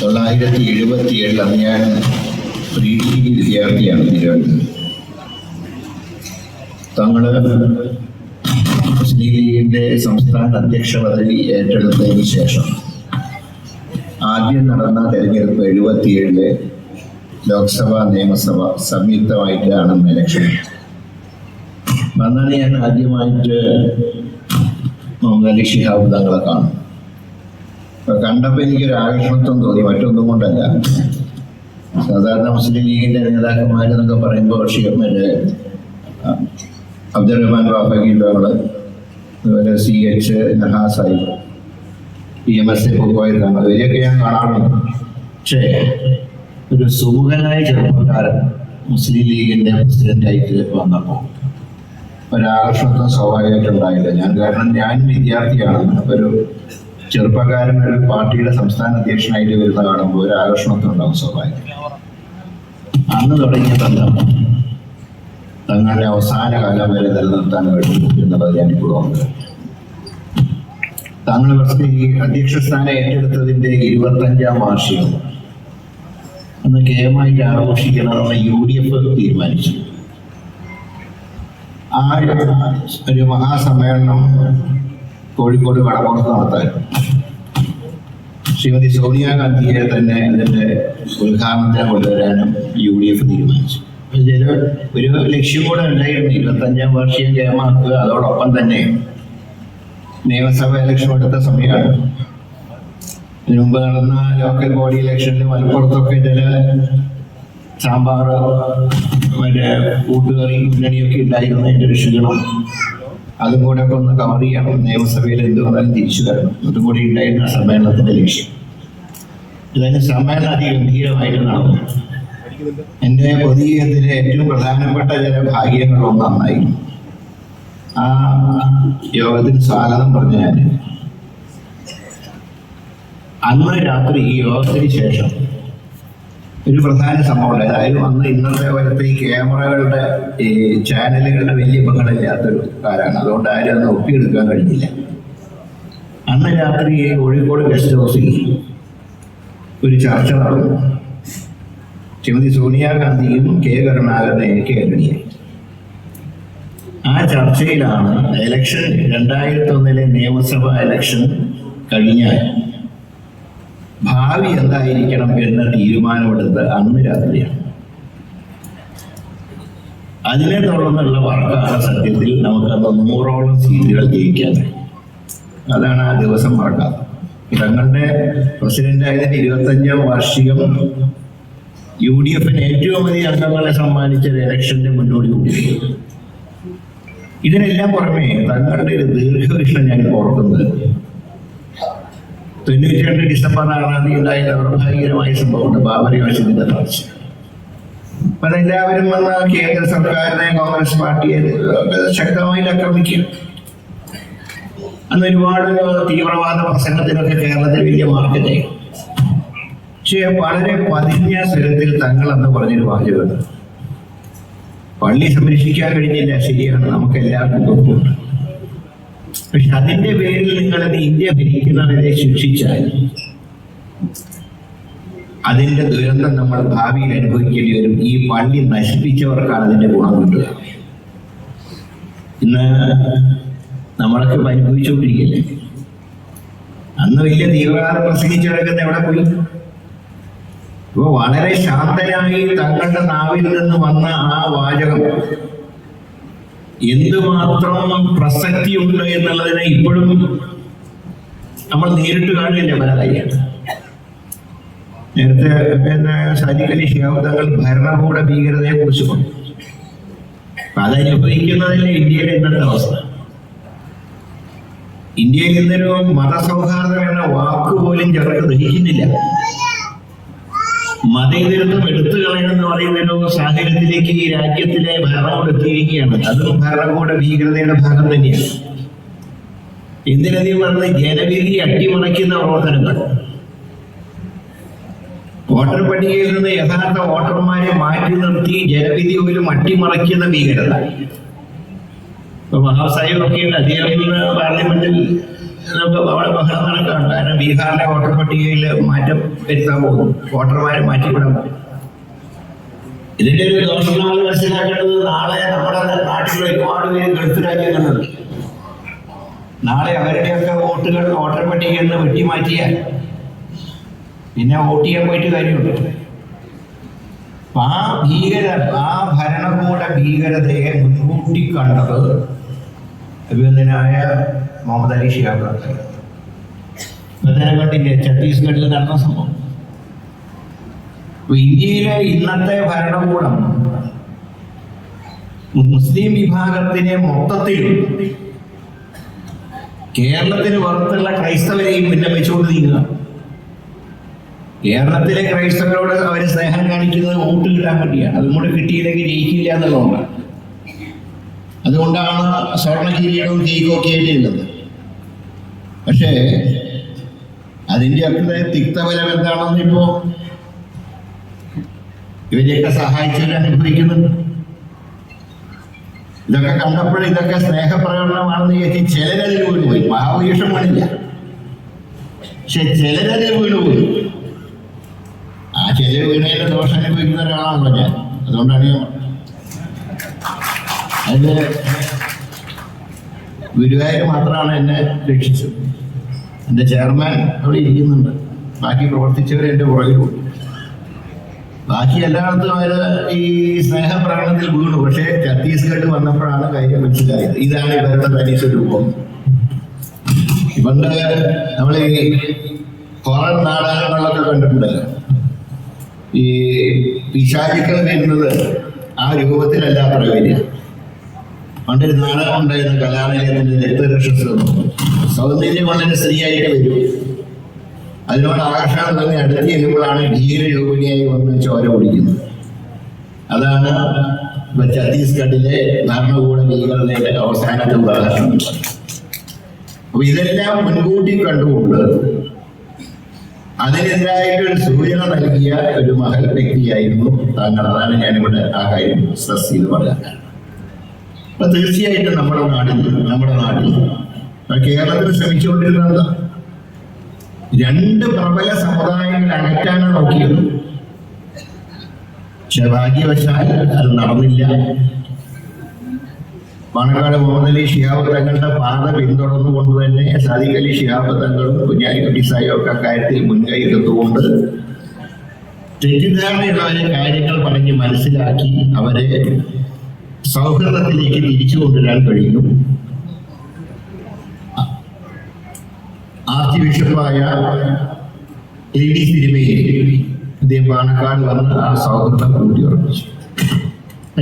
തൊള്ളായിരത്തി എഴുപത്തി ഏഴിൽ അന്ന് ഞാൻ പ്രീ ഡിഗ്രി വിദ്യാർത്ഥിയാണ് തിരുവനന്തപുരം തങ്ങൾ മുസ്ലിം സംസ്ഥാന അധ്യക്ഷ പദവി ഏറ്റെടുത്തതിന് ശേഷം ആദ്യം നടന്ന തെരഞ്ഞെടുപ്പ് എഴുപത്തിയേഴിലെ ലോക്സഭ നിയമസഭ സംയുക്തമായിട്ടാണ് ഇലക്ഷൻ അന്നാണ് ഞാൻ ആദ്യമായിട്ട് മുഹമ്മദ് അലി ഷിഹാബ് തങ്ങളെ കാണും. കണ്ടപ്പോൾ എനിക്കൊരു ആകർഷണത്വം തോന്നി മറ്റൊന്നും കൊണ്ടല്ല. സാധാരണ മുസ്ലിം ലീഗിന്റെ നേതാക്കന്മാരെന്നൊക്കെ പറയുമ്പോൾ ഷിഹമ്മര് മറ്റേ അബ്ദുറഹ്മാൻ ബാഫക്കി തങ്ങൾ അതുപോലെ സി എച്ച് നഹാസായി. പി എം എസ് എ പോയി തങ്ങൾ ഇവരെയൊക്കെ ഞാൻ കാണാറുണ്ട്. പക്ഷേ ഒരു സുമുഖനായ ചെറുപ്പക്കാരൻ മുസ്ലിം ലീഗിന്റെ പ്രസിഡന്റായിട്ട് വന്നപ്പോൾ ഒരാകർഷണത്വം സ്വാഭാവികമായിട്ടുണ്ടായില്ല ഞാൻ കാരണം ഞാൻ വിദ്യാർത്ഥിയാണ്. ഒരു ചെറുപ്പക്കാരൻ ഒരു പാർട്ടിയുടെ സംസ്ഥാന അധ്യക്ഷനായിട്ട് വരുന്ന കാണുമ്പോൾ ഒരു ആകർഷണത്തിനുണ്ടാവും സ്വാഭാവികം അന്ന് തുടങ്ങിയ തന്ത്രം തങ്ങളുടെ അവസാന കാലം വരെ നിലനിർത്താൻ കഴിഞ്ഞു എന്നുള്ളത് ഞാനിപ്പോൾ ഉണ്ട് താങ്കൾ ഫസ്റ്റ് ഈ അധ്യക്ഷ സ്ഥാനം ഏറ്റെടുത്തതിന്റെ ഇരുപത്തഞ്ചാം വാർഷികം അന്ന് കേമായിട്ട് ആഘോഷിക്കണമെന്ന് യു ഡി എഫ് തീരുമാനിച്ചു. ആ ഒരു മഹാസമ്മേളനം കോഴിക്കോട് കടപ്പുറത്ത് നടത്തായിരുന്നു ശ്രീമതി സോണിയാഗാന്ധിയെ തന്നെ അതിന്റെ ഉദ്ഘാടനത്തിന് കൊണ്ടുവരാനും യു ഡി എഫ് തീരുമാനിച്ചു ഒരു ലക്ഷ്യം കൂടെ ഉണ്ടായിരുന്നു. ഇരുപത്തഞ്ചാം വാർഷികം ജയമാക്കുക അതോടൊപ്പം തന്നെ നിയമസഭ ഇലക്ഷൻ എടുത്ത സമയമാണ്. ഇതിനു മുമ്പ് നടന്ന ലോക്കൽ ബോഡി ഇലക്ഷനിൽ മലപ്പുറത്തൊക്കെ ചില സാമ്പാർ മറ്റേ കൂട്ടുകറി മുന്നണിയൊക്കെ ഉണ്ടായിരുന്നതിന്റെ ഒരു ക്ഷീണം. അതും കൂടെ ഒക്കെ ഒന്ന് കവർ ചെയ്യണം. നിയമസഭയിൽ എന്ത് വന്നാലും തിരിച്ചു വരണം അതും കൂടി ഉണ്ടായിരുന്ന സമ്മേളനത്തിന്റെ ലക്ഷ്യം. ഇതിന് സമ്മേളനം അതിഗംഭീരമായിട്ട് നടന്നു എന്റെ പൊതുജീവിതത്തിലെ ഏറ്റവും പ്രധാനപ്പെട്ട ചില ഭാഗ്യങ്ങൾ ഒന്നായി ആ യോഗത്തിന് സ്വാഗതം പറഞ്ഞ ഞാൻ. അന്ന് രാത്രി ഈ യോഗത്തിന് ശേഷം ഒരു പ്രധാന സംഭവമുണ്ട്. അതായത് അന്ന് ഇന്നത്തെ പോലത്തെ ഈ ക്യാമറകളുടെ ഈ ചാനലുകളുടെ വലിയ ബഹളമില്ലാത്തൊരു കാലമാണ്. അതുകൊണ്ട് ആരും അന്ന് ഒപ്പിയെടുക്കാൻ കഴിഞ്ഞില്ല. അന്ന് രാത്രി ഈ കോഴിക്കോട് ഗസ്റ്റ് ഹൗസിൽ ഒരു ചർച്ച നടന്നു. ശ്രീമതി സോണിയാഗാന്ധിയും കെ കരുണാകരനെ കെ ആന്റണിയായി ആ ചർച്ചയിലാണ് എലക്ഷൻ രണ്ടായിരത്തി ഒന്നിലെ നിയമസഭാ എലക്ഷൻ കഴിഞ്ഞാൽ ഭാവി എന്തായിരിക്കണം എന്ന തീരുമാനമെടുത്ത് അന്ന് രാത്രിയാണ്. അതിനെ തുടർന്നുള്ള വർക്കാണ് സത്യത്തിൽ നമുക്ക് നൂറോളം സീറ്റുകൾ ജയിക്കാൻ അതാണ് ആ ദിവസം മറക്കാത്തത് തങ്ങളുടെ പ്രസിഡന്റ് ആയതിന്റെ ഇരുപത്തഞ്ചാം വാർഷികം യു ഡി എഫിന് ഏറ്റവും വലിയ അംഗങ്ങളെ സമ്മാനിച്ച ഇലക്ഷന്റെ മുന്നോടി കൂടി ഇതിനെല്ലാം പുറമേ തങ്ങളുടെ ഒരു ദീർഘവീക്ഷണം ഞാൻ ഓർക്കുന്നത്. തൊണ്ണൂറ്റി രണ്ട് ഡിസംബർ ആറാം തീയതി ഉണ്ടായ ദൗർഭാഗ്യകരമായ സംഭവമുണ്ട് ബാബറി മസ്ജിദിന്റെ തളർച്ച അപ്പൊ അതെല്ലാവരും വന്ന കേന്ദ്ര സർക്കാരിനെ കോൺഗ്രസ് പാർട്ടിയെ ശക്തമായി ആക്രമിക്കും. അന്ന് ഒരുപാട് തീവ്രവാദ പ്രസംഗത്തിനൊക്കെ കേരളത്തിൽ വലിയ മാർക്കറ്റായി പക്ഷേ വളരെ പതിഞ്ഞ സ്വരത്തിൽ തങ്ങൾ എന്ന് പറഞ്ഞൊരു വാചകമുണ്ട്. പള്ളി സംരക്ഷിക്കാൻ കഴിഞ്ഞില്ല ശരിയാണ്. നമുക്ക് എല്ലാവർക്കും പക്ഷെ അതിന്റെ പേരിൽ നിങ്ങളത് ഇന്ത്യ ഭരിക്കുന്നവരെ ശിക്ഷിച്ചാൽ അതിന്റെ ദുരന്തം നമ്മൾ ഭാവിയിൽ അനുഭവിക്കേണ്ടി വരും. ഈ പള്ളി നശിപ്പിച്ചവർക്കാണ് അതിന്റെ ഗുണം കിട്ടുക. ഇന്ന് നമ്മളൊക്കെ അനുഭവിച്ചുകൊണ്ടിരിക്കില്ലേ? അന്ന് വലിയ തീവ്രവാദം പ്രസംഗിച്ചവരൊക്കെ എവിടെ പോയി? ഇപ്പൊ വളരെ ശാന്തനായി തങ്ങളുടെ നാവിൽ നിന്ന് വന്ന ആ വാചകം എന്തുമാത്രം പ്രസക്തിയുണ്ട് എന്നുള്ളതിനെ ഇപ്പോഴും നമ്മൾ നേരിട്ട് കാണുകയല്ലേ പല കാര്യമാണ് നേരത്തെ പിന്നെ സാദിഖ് അലി ഭരണകൂട ഭീകരതയെ കുറിച്ച് പറഞ്ഞു അപ്പൊ അതനുഭവിക്കുന്നതല്ലേ ഇന്ത്യയുടെ ഇന്നത്തെ അവസ്ഥ? ഇന്ത്യയിൽ ഇന്നൊരു മതസൗഹാർദ്ദം എന്ന വാക്ക് പോലും ചിലർക്ക് ദഹിക്കുന്നില്ല. മതേതരത്വം എടുത്തു കളയണമെന്ന് പറയുന്ന സാഹചര്യത്തിലേക്ക് ഈ രാജ്യത്തിലെ ഭരണകൂടം എത്തിയിരിക്കുകയാണ്. അതും ഭരണകൂട ഭീകരതയുടെ ഭാഗം തന്നെയാണ്. എന്തിനധികം പറഞ്ഞത് ജനവിധി അട്ടിമറിക്കുന്ന പ്രവർത്തനങ്ങൾ. വോട്ടർ പട്ടികയിൽ നിന്ന് യഥാർത്ഥ വോട്ടർമാരെ മാറ്റി നിർത്തി ജനവിധി പോലും അട്ടിമറിക്കുന്ന ഭീകരത. മഹാസാഹിബ് ഒക്കെ പാർലമെന്റിൽ നമുക്ക് വളരെ ബഹളം നടക്കുകയാണ് കാരണം ബീഹാറിലെ വോട്ടർ പട്ടികയിൽ മാറ്റം വരുത്താൻ പോകും വോട്ടർമാരെ മാറ്റിവിടാൻ പോകും ഇതിന്റെ ഒരു ദോഷം നമ്മൾ മനസ്സിലാക്കേണ്ടത്. നാളെ നമ്മുടെ നാട്ടിൽ ഒരുപാട് പേര് ഗൾഫ് നാളെ അവരുടെയൊക്കെ വോട്ടുകൾ വോട്ടർ പട്ടികയിൽ നിന്ന് വെട്ടിമാറ്റിയാൽ പിന്നെ വോട്ട് ചെയ്യാൻ പോയിട്ട് കാര്യമുണ്ട്. അപ്പൊ ആ ഭീകര ആ ഭരണകൂട ഭീകരതയെ മുൻകൂട്ടി കണ്ടത് അഭിനന്ദനായ മുഹമ്മദ് അലി ഷിഹാബ് കണ്ടില്ലേ ഛത്തീസ്ഗഡിൽ നടന്ന സംഭവം. ഇന്ത്യയിലെ ഇന്നത്തെ ഭരണകൂടം മുസ്ലിം വിഭാഗത്തിനെ മൊത്തത്തിൽ കേരളത്തിന് പുറത്തുള്ള ക്രൈസ്തവരെയും നീങ്ങുക കേരളത്തിലെ ക്രൈസ്തവരോട് അവർ സ്നേഹം കാണിക്കുന്നത് വോട്ട് കിട്ടാൻ വേണ്ടിയാണ് അതും കൂടെ കിട്ടിയില്ലെങ്കിൽ ജയിക്കില്ല എന്നുള്ളതുകൊണ്ടാണ്. അതുകൊണ്ടാണ് സ്വർണ കിരീടവും കേക്കൊക്കെ ആയിട്ട് ഉള്ളത്. പക്ഷേ അതിന്റെ അത്ര തിക്തഫലം എന്താണെന്ന് ഇപ്പോ ഇവരെയൊക്കെ സഹായിച്ചവർ അനുഭവിക്കുന്നുണ്ട് ഇതൊക്കെ കണ്ടപ്പോൾ ഇതൊക്കെ സ്നേഹപ്രകടനമാണെന്ന് ചേച്ചി ചിലരതിൽ വീണുപോയി മഹാഭീഷം വീണില്ല. പക്ഷെ ചിലരതിൽ വീണുപോയി ആ ചില വീണതിന്റെ ദോഷം അനുഭവിക്കുന്ന ഒരാളാണല്ലോ ഞാൻ. അതുകൊണ്ടാണ് ഞാൻ അതിന് ഗുരുവായൂർ മാത്രമാണ് എന്നെ രക്ഷിച്ചത്. എന്റെ ചെയർമാൻ അവിടെ ഇരിക്കുന്നുണ്ട്. ബാക്കി പ്രവർത്തിച്ചവർ എന്റെ പുറകിലുണ്ട് ബാക്കി എല്ലായിടത്തും അവർ ഈ സ്നേഹപ്രാണത്തിൽ വീണു. പക്ഷേ ഛത്തീസ്ഗഡ് വന്നപ്പോഴാണ് കാര്യം മനസ്സിലായത്. ഇതാണ് ഇവരുടെ തനി സ്വരൂപം പണ്ട് നമ്മളെ ഈ നാടകങ്ങളൊക്കെ നാടകങ്ങളിലൊക്കെ കണ്ടിട്ടുണ്ടല്ലോ ഈ പിശാചിക്കൾ വരുന്നത് ആ രൂപത്തിലല്ല അത്ര വരിക പണ്ടൊരു നാടകം ഉണ്ടായിരുന്നു കലാലയത്തിന്റെ രക്തരക്ഷസ് സൗന്ദര്യം വളരെ സ്ത്രീയായിട്ട് വരും. അതിനോട് ആകർഷണം തന്നെ അടുത്ത് ചെല്ലുമ്പോഴാണ് ധീരരൂപിണിയായി വന്ന് ചോര കുടിക്കുന്നത്. അതാണ് ഛത്തീസ്ഗഡിലെ ഭരണകൂട ഭീകരതയുടെ അവസാനത്തെ ഉദാഹരണം. അപ്പൊ ഇതെല്ലാം മുൻകൂട്ടി കണ്ടുകൊണ്ട് അതിനെതിരായിട്ട് ഒരു സൂചന നൽകിയ ഒരു മഹൽ വ്യക്തിയായിരുന്നു താങ്കൾ. അതാണ് ഞാനിവിടെ ആ കാര്യം സ്ട്രെസ് ചെയ്ത് പറയാൻ അപ്പൊ തീർച്ചയായിട്ടും നമ്മുടെ നാടിൽ നമ്മുടെ ഇപ്പൊ കേരളത്തിൽ ശ്രമിച്ചുകൊണ്ടിരുന്നത് രണ്ട് പ്രബല സമുദായങ്ങൾ അകറ്റാനാണ് നോക്കിയത്. പക്ഷെ ഭാഗ്യവശാൽ അത് നടന്നില്ല. പാണക്കാട് മുഹമ്മദ് ഷിഹാബ് തങ്ങളുടെ പാത പിന്തുടർന്നുകൊണ്ട് തന്നെ സാദിഖ് അലി ഷിഹാബ് തങ്ങളും കുഞ്ഞാലിക്കുട്ടി സായും ഒക്കെ കാര്യത്തിൽ മുൻകൈ എടുത്തുകൊണ്ട് തെറ്റിദ്ധാരണയുള്ളവരെ കാര്യങ്ങൾ പറഞ്ഞ് മനസ്സിലാക്കി അവരെ സൗഹൃദത്തിലേക്ക് തിരിച്ചു കൊണ്ടുവരാൻ കഴിയും ആർച്ച് ബിഷപ്പായ എ ഡി സിനിമയിൽ ഇദ്ദേഹം പാണക്കാട് വന്ന് ആ സൗഹൃദം കൂടി ഉറപ്പിച്ചു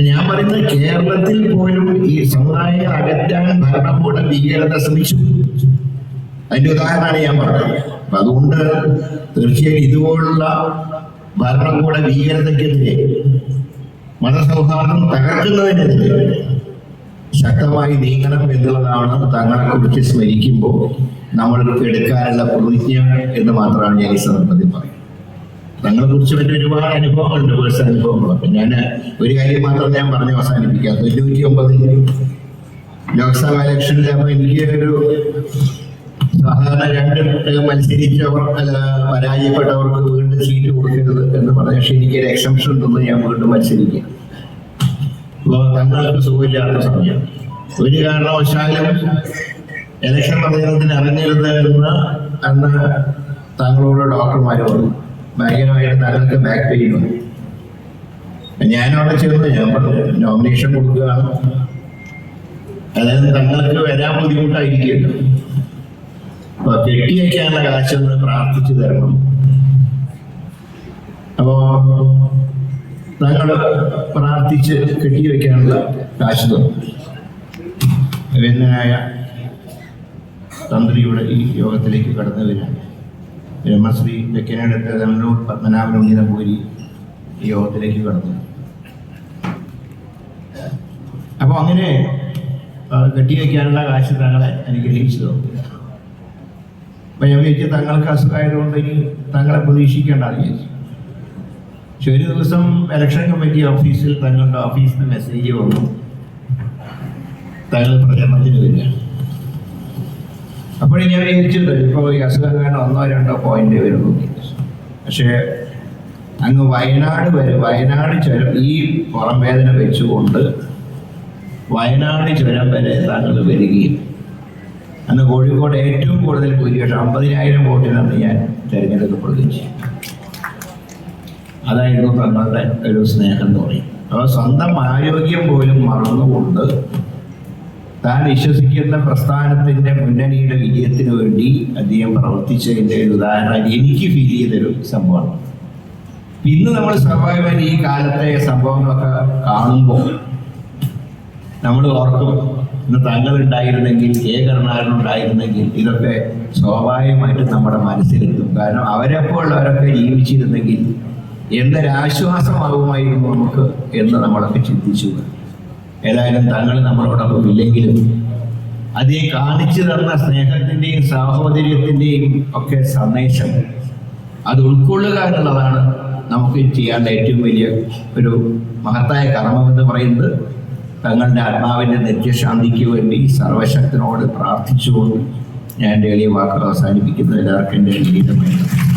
ഞാൻ പറയുന്നത് കേരളത്തിൽ പോലും ഈ സമുദായം അകറ്റാൻ ഭരണകൂട ഭീകരത ശ്രമിച്ചു. അതിന്റെ ഉദാഹരണമാണ് ഞാൻ പറഞ്ഞത്. അപ്പൊ അതുകൊണ്ട് തീർച്ചയായും ഇതുപോലുള്ള ഭരണകൂട ഭീകരതയ്ക്കെതിരെ മതസൗഹാർദ്ദം തകർക്കുന്നതിനെതിരെ ശക്തമായി നീങ്ങണം എന്നുള്ളതാണ് തങ്ങളെ കുറിച്ച് സ്മരിക്കുമ്പോൾ നമ്മൾ എടുക്കാനുള്ള പ്രതിജ്ഞ എന്ന് മാത്രമാണ് ഞാൻ ഈ സന്ദർഭത്തിൽ പറയുന്നത്. തങ്ങളെ കുറിച്ച് മറ്റു ഒരുപാട് അനുഭവങ്ങളുണ്ട് പേഴ്സണൽ അനുഭവങ്ങളൊക്കെ. ഞാൻ ഒരു കാര്യം മാത്രം ഞാൻ പറഞ്ഞ് അവസാനിപ്പിക്കാം. തൊണ്ണൂറ്റി ഒമ്പതിൽ ലോക്സഭാ ഇലക്ഷനിൽ അപ്പൊ എനിക്ക് ഒരു സാധാരണ രണ്ട് മത്സരിച്ചവർ പരാജയപ്പെട്ടവർക്ക് വീണ്ടും സീറ്റ് കൊടുക്കരുത് എന്ന് പറഞ്ഞ പക്ഷെ എനിക്ക് ഒരു എക്സംഷൻ തന്നു ഞാൻ വീണ്ടും മത്സരിക്കാം തങ്ങൾക്ക് സുഖമില്ലാത്ത സമയം ഒരു കാരണവശാലും ഇലക്ഷൻ പ്രചരണത്തിന് ഇറങ്ങരുത് എന്ന് അന്ന് താങ്കളോട് ഡോക്ടർമാർ പറഞ്ഞു ഭയങ്കരമായിട്ട് താങ്കൾക്ക് ബാക്ക് പെയിൻ വന്നു ഞാനവിടെ ചേർന്ന് ഞാൻ പറഞ്ഞു നോമിനേഷൻ കൊടുക്കുകയാണ്. അതായത് തങ്ങൾക്ക് വരാൻ ബുദ്ധിമുട്ടായിരിക്കുമല്ലോ അപ്പൊ കെട്ടിവെക്കാനുള്ള കാശൊന്ന് പ്രാർത്ഥിച്ചു തരണം. അപ്പോ തങ്ങൾ പ്രാർത്ഥിച്ച് കെട്ടിവെക്കാനുള്ള കാശ് തന്നു. തന്ത്രിയുടെ ഈ യോഗത്തിലേക്ക് കടന്നു വരാൻ ബ്രഹ്മശ്രീ വെക്കനടുത്ത് തമിഴൂർ പത്മനാഭൻ ഈ യോഗത്തിലേക്ക് കടന്നു. അപ്പോൾ അങ്ങനെ കെട്ടിവെക്കാനുള്ള കാശ് തങ്ങളെ അനുഗ്രഹിച്ചു തന്നു. അപ്പൊ ഞാൻ വിചാരിച്ചു തങ്ങൾക്ക് അസുഖമായതുകൊണ്ട് ഇനി തങ്ങളെ പ്രതീക്ഷിക്കേണ്ട വിചാരിച്ചു. പക്ഷെ ഒരു ദിവസം ഇലക്ഷൻ കമ്മിറ്റി ഓഫീസിൽ തങ്ങളുടെ ഓഫീസിൽ നിന്ന് മെസ്സേജ് വന്നു. തങ്ങൾ പ്രചരണത്തിന് വരിക അപ്പോൾ ഞാൻ വിചാരിച്ചത് ഇപ്പോൾ ഈ അസുഖം കാരണം ഒന്നോ രണ്ടോ പോയിന്റ് വരുന്നു പക്ഷേ അങ്ങ് വയനാട് വരെ വയനാട് ചുരം ഈ പുറം വേദന വെച്ചുകൊണ്ട് വയനാട് ചുരം വരെ താങ്കൾ വരികയും. അന്ന് കോഴിക്കോട് ഏറ്റവും കൂടുതൽ ഭൂരിപക്ഷം അമ്പതിനായിരം വോട്ടിനാണ് ഞാൻ തിരഞ്ഞെടുക്കപ്പെടുകയും ചെയ്യും അതായിരുന്നു തങ്ങളുടെ ഒരു സ്നേഹം എന്ന് പറയും അപ്പോൾ സ്വന്തം ആരോഗ്യം പോലും മറന്നുകൊണ്ട് താൻ വിശ്വസിക്കുന്ന പ്രസ്ഥാനത്തിന്റെ മുന്നണിയുടെ വിജയത്തിന് വേണ്ടി അദ്ദേഹം പ്രവർത്തിച്ചതിന്റെ ഒരു ഉദാഹരണം എനിക്ക് ഫീൽ ചെയ്തൊരു സംഭവമാണ്. ഇന്ന് നമ്മൾ സ്വാഭാവികമായി ഈ കാലത്തെ സംഭവങ്ങളൊക്കെ കാണുമ്പോൾ നമ്മൾ ഓർക്കും ഇന്ന് തങ്ങൾ ഉണ്ടായിരുന്നെങ്കിൽ കെ കരുണാകരൻ ഉണ്ടായിരുന്നെങ്കിൽ ഇതൊക്കെ സ്വാഭാവികമായിട്ടും നമ്മുടെ മനസ്സിലെത്തും. കാരണം അവരെപ്പോഴുള്ളവരൊക്കെ ജീവിച്ചിരുന്നെങ്കിൽ എന്തൊരാശ്വാസമാകുമായിരുന്നു നമുക്ക് എന്ന് നമ്മളൊക്കെ ചിന്തിച്ചു ഏതായാലും തങ്ങൾ നമ്മളോടൊപ്പം ഇല്ലെങ്കിലും അതേ കാണിച്ചു തന്ന സ്നേഹത്തിന്റെയും സാഹോദര്യത്തിന്റെയും ഒക്കെ സന്ദേശം അത് ഉൾക്കൊള്ളുക എന്നുള്ളതാണ് നമുക്ക് ചെയ്യാനുള്ള ഏറ്റവും വലിയ ഒരു മഹത്തായ കർമ്മം എന്ന് പറയുന്നത് തങ്ങളുടെ ആത്മാവിന്റെ നിത്യശാന്തിക്ക് വേണ്ടി സർവശക്തനോട് പ്രാർത്ഥിച്ചുകൊണ്ട് ഞാൻ എന്റെ എളിയ വാക്കുകൾ അവസാനിപ്പിക്കുന്നത് എല്ലാവർക്കും എന്റെ വിനീതമായിട്ട്